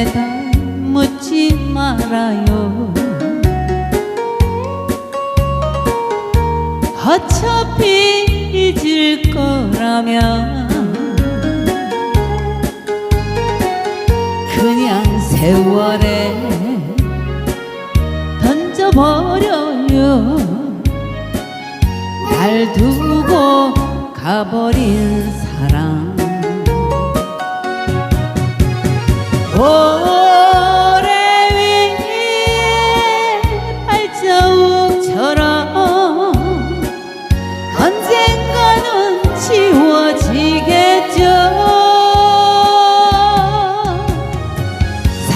가슴에다 묻지 말아요. 어차피 잊을 거라면 그냥 세월에 던져버려요. 날 두고 가버린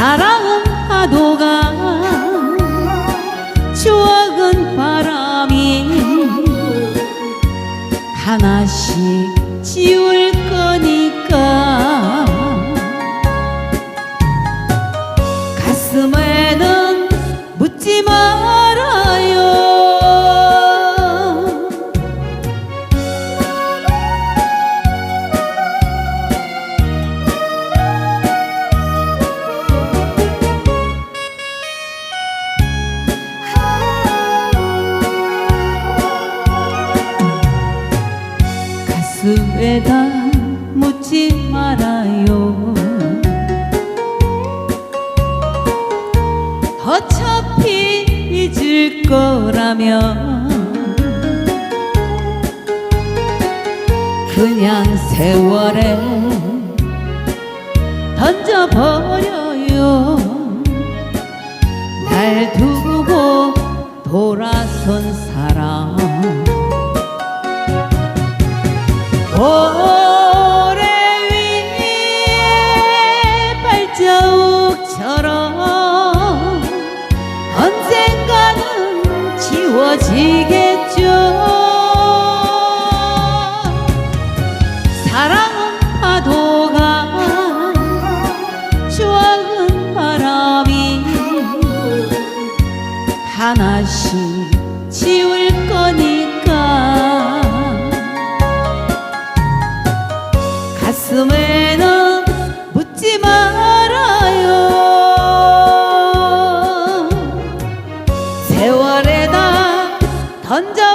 사랑은 파도가 추억은 바람이 하나씩 지울 가슴에다 묻지 말아요. 어차피 잊을 거라면 그냥 세월에 던져버려요. 날 두고 돌아선 사람 모래 위에 발자국처럼 언젠가는 지워지겠죠. 사랑은 파도가 추억은 바람이 하나씩 지울 거니 가슴에는 묻지 말아요. 세월에다 던져버려요